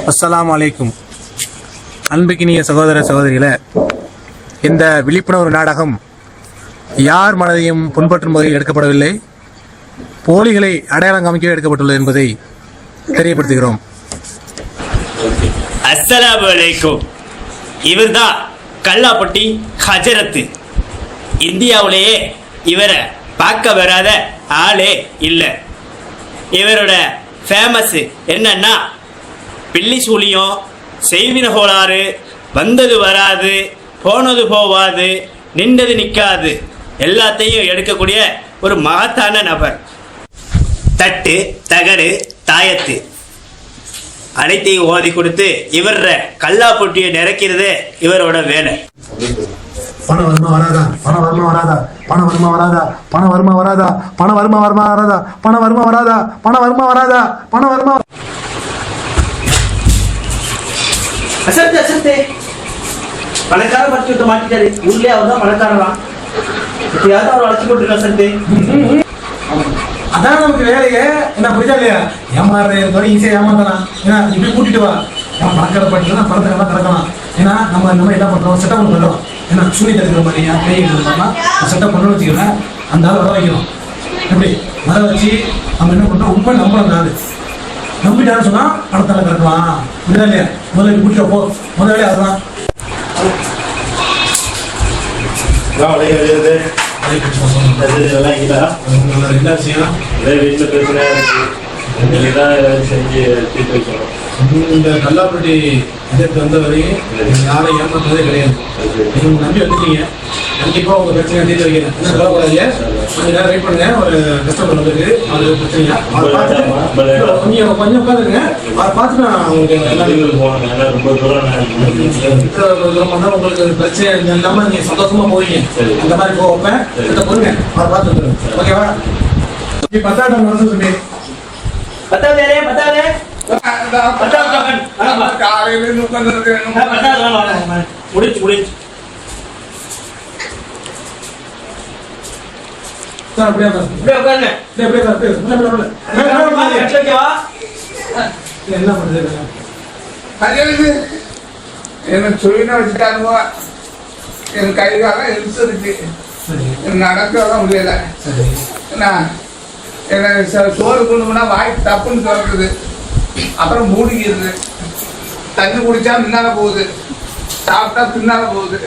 அஸ்லாம் அலைக்கும் அன்புக்கினிய சகோதர சகோதரிகளே இந்த விழிப்புணர்வு நாடகம் யார் மனதையும் புண்பற்றும் வகையில் எடுக்கப்படவில்லை போலிகளை அடையாளம் காமிக்கவே எடுக்கப்பட்டுள்ளது என்பதை தெரியப்படுத்துகிறோம். அஸ்லாம் அலைக்கும் இவர்தான் கல்லாப்பட்டி ஹஜரத்து. இந்தியாவிலேயே இவரை பார்க்க வராத ஆளே இல்லை. இவரோட ஃபேமஸ் என்னன்னா பில்லி சூழியம் செய்வின கோளாறு வந்தது வராது போனது போவாது நின்றது நிற்காது எல்லாத்தையும் எடுக்கக்கூடிய ஒரு மகத்தான நபர். தட்டு தகடு தாயத்து. அனைத்தையும் ஓதி கொடுத்து இவர கல்லாப்பொட்டியை நிறைக்கிறது இவரோட வேலை. பண வருமா வராதா? பண வருமா வராதா? பண வருமா வராதா? பண வருமா வராதா? பண வருமா வருமா வராதா? பண வருமா வராதா? பண வருமா வராதா? பண வருமா அசத்து அசத்து பணக்கார பறிச்சு விட்டு மாட்டிட்டாரு. ஊர்லயே அவர் தான் பணக்காரலாம் எப்படியாவது அவர் அழைச்சி போட்டுருக்கா அசத்து அதான் நமக்கு வேலையே. என்ன புரிஞ்சா இல்லையா? ஏமாறுற ஈஸியாக ஏமாத்தலாம் ஏன்னா இப்படி கூட்டிட்டு வா. நம்ம பணக்கார படிக்கலாம் பணத்துக்கெல்லாம் கிடக்கலாம் ஏன்னா நம்ம இந்த மாதிரி என்ன பண்றோம். செட்டப் பண்றோம் ஏன்னா சூரிய தடுக்கிற மாதிரியா பேய் இருக்கிறோம்னா செட்டப் பண்ணணும்னு வச்சுக்கிறேன் அந்த ஆள் வர வைக்கணும். எப்படி? வர வச்சு நம்ம என்ன பண்றோம் உண்மை நம்புறோம் அந்த நம்பிட்டான்னு சொன்னா பணத்தால இல்லையா முதல்ல இப்படி கூட்டிட்டு போ. முதல் வேலையை அதுதான் என்ன விஷயம்? வீட்டில் பிரச்சனை இருக்கு நீங்க தான் செஞ்சு தீர்த்து வைக்கணும். இந்த கல்லாப்பட்டி இதற்கு வந்த வரையும் நீங்க யாரையும் ஏமாற்றதே கிடையாது. நீங்க நம்பி வந்துட்டீங்க. கண்டிப்பா உங்க பிரச்சனை தீர்த்து வைக்கிறேன். என்ன கவலைப்படாதீங்க கொஞ்ச நேரம் வெயிட் பண்ணுங்க. ஒரு கஸ்டமர் வந்திருக்கு. அது பிரச்சனையா அதை பார்த்துட்டு கொஞ்சம் கொஞ்சம் உட்காந்துருங்க அதை பார்த்துட்டு நான் உங்களுக்கு பண்ணா உங்களுக்கு பிரச்சனை இல்லாம நீங்க சந்தோஷமா போவீங்க. அந்த மாதிரி போக வைப்பேன். பொறுங்க அதை பார்த்துட்டு ஓகேவா? நீ பத்தாயிரம் வருஷம் சொல்லி. பத்தாவது பத்தாவது. முடிச்சு முடிச்சு சார் அப்படியே உட்காருங்க. உட்காருங்க அப்படியே அப்படியே உட்காரு, அப்படியே என்ன பண்ணுறது என் கை காலம் இழுத்துருக்கு முடியல என்ன சோறு கொண்டுனா வாய்ப்பு தப்புன்னு சொல்றது அப்புறம் மூடிக்கிறது தண்ணி குடிச்சா முன்னால போகுது. சாப்பிட்டா பின்னால போகுது.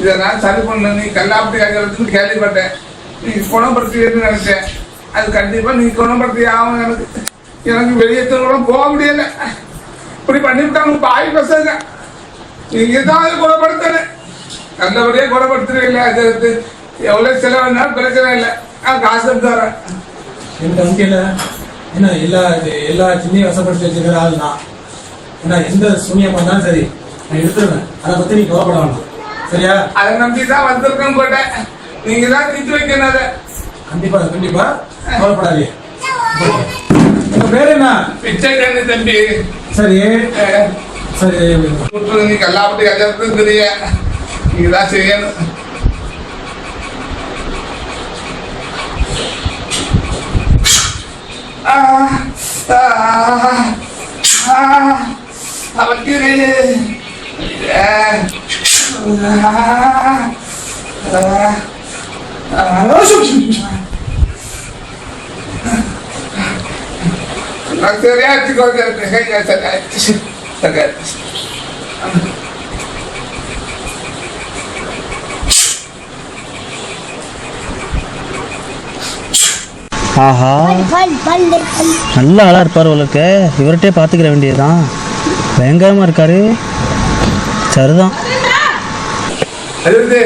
இதெல்லாம் சரி பண்ண நீ கல்லாப்பட்டி ஆகிறதுன்னு கேள்விப்பட்டேன். நீ குணப்படுத்துவீன்னு நினைச்சேன். அது கண்டிப்பா நீ குணப்படுத்தி ஆகும் எனக்கு. எனக்கு வெளியே கூட போக முடியல. இப்படி பண்ணிவிட்டாங்க பாய் பசங்க. நீங்க தான் அதை குணப்படுத்தணும் நல்லபடியா குணப்படுத்துறீங்களா அது எவ்வளவு செலவுனாலும் பிரச்சனை இல்லை. நான் காசு எடுத்து தரேன். என்ன எல்லா இது எல்லா சின்னையும் வசப்படுத்தி வச்சுக்கிற ஆள் தான் ஏன்னா எந்த சூனியம் பண்ணாலும் சரி நான் எடுத்துருவேன். அதை பற்றி நீ கவலைப்பட வேண்டாம் சரியா? அதை நம்பி தான் வந்திருக்கேன் போட்டேன். நீங்க தான் திட்டு வைக்கணும் அதை. கண்டிப்பா கண்டிப்பா. கவலைப்படாதீங்க. உங்க பேர் என்ன? பிச்சை கண்ணு தம்பி. சரி. சரி விட்டுரு, நீ கல்லாப்பட்டி கல்யாணத்துக்கு தெரிய நீங்க தான் செய்யணும். আমার কি রে నాకు తెలియదు ஆஹா நல்ல ஆளாக இருப்பார் உங்களுக்கு இவர்கிட்டே பார்த்துக்கிற வேண்டியதுதான் பயங்கரமாக இருக்காரு சரிதான் அது வந்து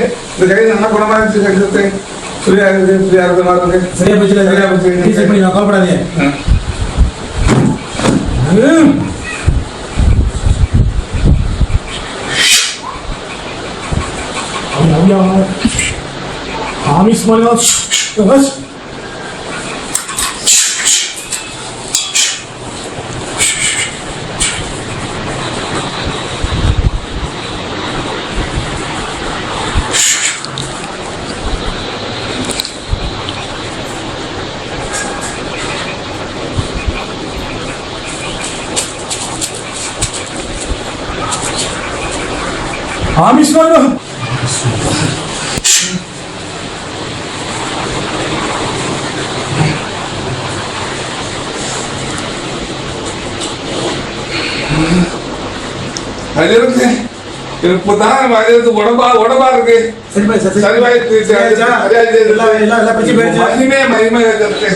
எல்லாம் எல்லாம் எல்லாம் பிரச்சனை போயிருச்சா மகிமே மகிமே இருக்கிறது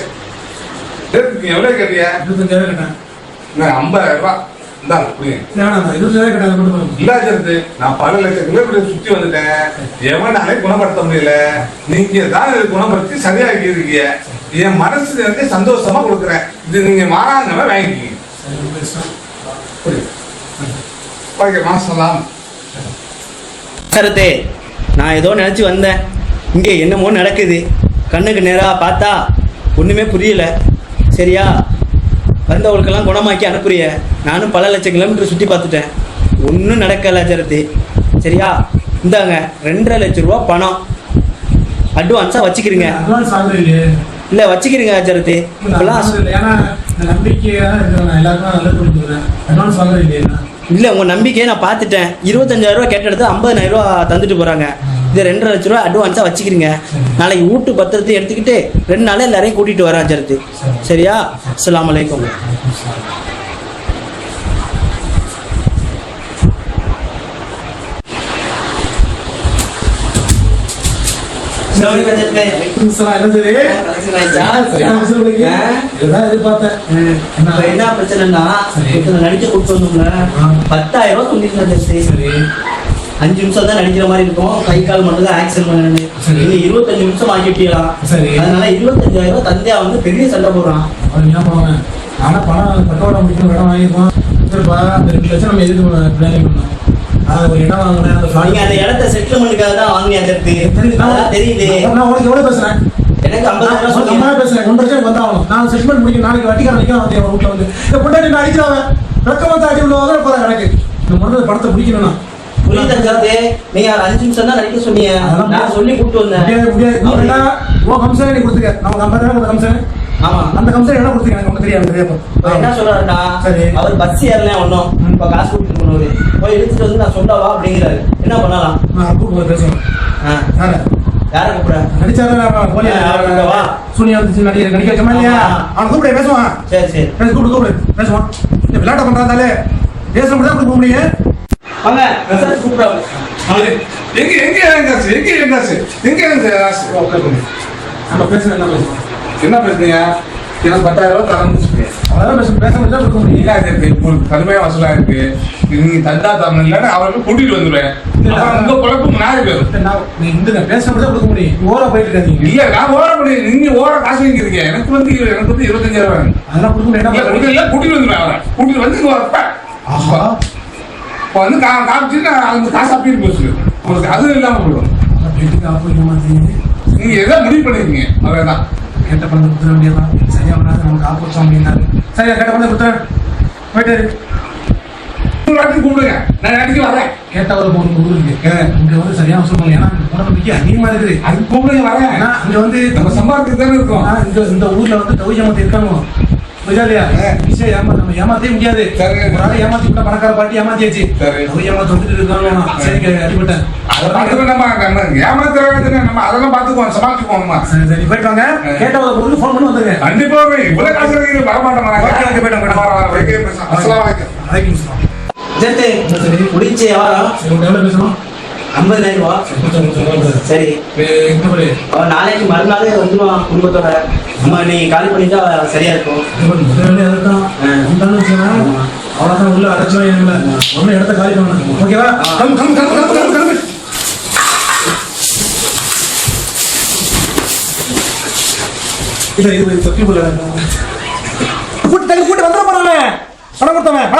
நீ எவ்வளவு கேட்டியா இருபத்தஞ்சாயிரம் கேட்டேன் நான் ஐம்பதாயிரம் ரூபாய் இல்லாச்சிருந்து நான் பல லட்சம் கிலோமீட்டர் சுத்தி வந்துட்டேன். எவனாலே குணப்படுத்த முடியல. நீங்க தான் இதை குணப்படுத்தி சரியாக்கி இருக்கீங்க என் மனசுல இருந்து சந்தோஷமா கொடுக்குறேன். இது நீங்க மாறாங்கவே வாங்கிக்கிங்க. ஓகே மாசலாம் சரத்தே நான் ஏதோ நினச்சி வந்தேன். இங்கே என்னமோ நடக்குது. கண்ணுக்கு நேராக பார்த்தா ஒன்றுமே புரியல. சரியா? வந்தவங்களுக்கெல்லாம் குணமாக்கி அனுப்புறிய? நானும் பல லட்சம் கிலோமீட்டர் சுற்றி பார்த்துட்டேன். ஒன்றும் நடக்கல சரத்து சரியா? இந்தாங்க ரெண்டரை லட்ச ரூபா பணம். அட்வான்ஸாக வச்சுக்கிறீங்க. இல்லை வச்சுக்கிறீங்க சரத்து இல்லை. உங்கள் நம்பிக்கையை நான் பார்த்துட்டேன். இருபத்தஞ்சாயிரம் ரூபா கேட்ட இடத்துல ஐம்பதாயிரம் ரூபா தந்துட்டு போகிறாங்க இது ரெண்டரை லட்ச ரூபா அட்வான்ஸாக வச்சுக்கிறீங்க நாளைக்கு வீட்டு பத்திரத்தை எடுத்துக்கிட்டு ரெண்டு நாள் எல்லாரையும் கூட்டிகிட்டு வரேன் சரத்து சரியா? அஸ்ஸலாமு அலைக்கும். சார், என்ன பிரச்சனைன்னா நடிக்க கூட்டு வந்தோம்ல. பத்தாயிரம் ரூபாய் சரி. அஞ்சு நிமிஷம் தான் நடிக்கிற மாதிரி இருக்கும். கை கால் மட்டும் தான் ஆக்சன் பண்ணணும் சரி. நீங்க இருபத்தஞ்சு நிமிஷம் ஆக்கிட்டீங்களாம் சரி. அதனால இருபத்தஞ்சாயிரம் ரூபாய் தந்தையா வந்து பெரிய சண்டை போடுறான். அவர் என்ன பண்ணுவாங்க? ஆனா பணம் பட்டோட முடிக்கணும் இடம் வாங்கியிருக்கோம். சரிப்பா அந்த ரெண்டு லட்சம் நம்ம எதுக்கு பிளானிங் பண்ணோம் ஒரு இடம் வாங்கினேன் அந்த அந்த இடத்த செட்டில்மெண்ட்டுக்காக தான் வாங்கினீங்க அந்த தெரியுது நான் உனக்கு எவ்வளவு பேசுறேன்? எனக்கு ஐம்பதாயிரம் கம்மியா பேசுறேன். ஒன்றரை லட்சம் வந்தாகணும் நான் செட்டில்மெண்ட் முடிக்க நாளைக்கு வட்டிக்காரன் நிற்க வந்து என் வீட்டில் வந்து. இந்த பொண்டாட்டி நான் அடிக்கிறாங்க? ரக்கம் வந்து அடி விழுவாங்க போறேன் எனக்கு இந்த முதல்ல படத்தை பிடிக்கணும்னா. புரியுது அஞ்சாவது நீங்க அஞ்சு நிமிஷம் தான் நடிக்க சொன்னீங்க நான் சொல்லி கூப்பிட்டு வந்தேன். உன் கம்சனை நீ கொடுத்துக்க. நம்ம கொடுத்த கம்சன். ஆமா. அந்த கம்சன் என்ன கொடுத்துக்க. எனக்கு தெரியாது என்ன சொல்றாருன்னா சரி. அவர் பஸ் ஏறல ஒன்னும். இப்ப காசு கொடுத்துட்டு போனவரு போய் எடுத்துட்டு வந்து நான் சொல்லவா அப்படிங்கிறாரு. என்ன பண்ணலாம்? கூப்பிட்டு பேசுவேன் யாரை? கூப்பிட? நடிச்சாரு. சூனியா வந்துச்சு நடிகை நடிக்க வச்சோமா இல்லையா. அவன் கூப்பிடு பேசுவான். சரி சரி. பேச கூப்பிடு பேசுவான். விளையாட்ட பண்றாதாலே. பேச முடியாது கொடுக்க முடியும் வாங்க ரிசல்ட் கூப்பிடுறாங்க எங்க எங்க என் காசு எங்க என் காசு எங்க என் காசு நம்ம பேசுறது என்ன என்ன பேசுறீங்க? எனக்கு பத்தாயிரம் ரூபாய் சொல்றீங்க அதான் பேச பேச முடியாது இல்ல அது இருக்கு. உங்களுக்கு கடுமையா வசூலா இருக்கு. நீங்க தந்தா தரணும் இல்லைன்னா அவருக்கு கூட்டிட்டு வந்துடுவேன் உங்க குழப்பம் நாலு பேரும் நான் இந்த பேச முடியாது கொடுக்க முடியும். ஓரா போயிட்டு இருக்காதீங்க. இல்ல நான் ஓட முடியும். நீங்க ஓட காசு வாங்கிருக்கீங்க எனக்கு வந்து எனக்கு வந்து இருபத்தஞ்சாயிரம். அதெல்லாம் கொடுக்க இல்ல கூட்டிட்டு வந்துடுவேன் அவரை. கூட்டிட்டு வந்து வரப்ப ஆஹா. இப்போ வந்து கா காமிச்சு நான் அந்த காசு அப்பீல் பேசுவேன் உங்களுக்கு அது இல்லாம போயிடும். வீட்டுக்கு ஆப்போசிட் மாட்டீங்க நீங்க எதை முடிவு பண்ணிருக்கீங்க அதான் கேட்ட பணத்தை கொடுத்துட வேண்டியதான் சரியா வராது நமக்கு ஆப்போசிட் அப்படின்னாரு சரியா கேட்ட பணத்தை கொடுத்தேன் போயிட்டு இரு. ஒரு வாட்டி கூப்பிடுங்க நான் அடிக்க வரேன். கேட்ட ஒரு பொண்ணு கொடுக்குறீங்க இங்க வந்து சரியான சொல்லுங்க. ஏன்னா உடம்புக்கு அதிகமா இருக்குது. அதுக்கு கூப்பிடுங்க வரேன். ஏன்னா இங்க வந்து நம்ம சம்பாதிச்சு தானே இருக்கோம். இந்த இந்த ஊர்ல வந்து தவி ஏமாத்தி இருக்காங்க. புரியுதா இல்லையா விஷயம் ஏமா நம்ம ஏமாத்தவே முடியாது. ஒரு ஆளை ஏமாத்தி விட்டா பணக்கார பாட்டி ஏமாத்தியாச்சு. சரி. தவி ஏமாத்தி வந்துட்டு இருக்காங்க சரி. அடிபட்டேன் அதை பார்த்துட்டு நம்ம நம்ம ஏமாத்துறாங்க நம்ம அதெல்லாம் பார்த்துக்குவோம். சமாளிச்சுக்குவோம்மா சரி சரி. போயிட்டு வாங்க. கேட்ட ஒரு பொருள் ஃபோன் பண்ணி வந்துருங்க. கண்டிப்பா இவ்வளவு காசு இருக்கு. வரமாட்டோம் ஓகே, ஓகே, போயிட்டோம், போயிட்டோம். அஸ்லாம் வலைக்கம் வலைக்கும் சலாம். ஜெட்டு சரி. முடிச்ச வியாபாரம் சரி உங்க எவ்வளவு பேசணும்? ஐம்பதாயிரம் ரூபாய் கொஞ்சம் சரி. அவன் நாளைக்கு மறுநாள் வந்துடும் குடும்பத்தோட. அம்மா நீ காலி பண்ணிட்டா சரியா இருக்கும். அவ்வளோதான் உள்ள இடத்த காலி பண்ணணும் ஓகேவா come come come come come come இல்ல இது தொட்டி போல கூட்டு கூட்டு வந்துட போறானே பணம் கொடுத்தவன்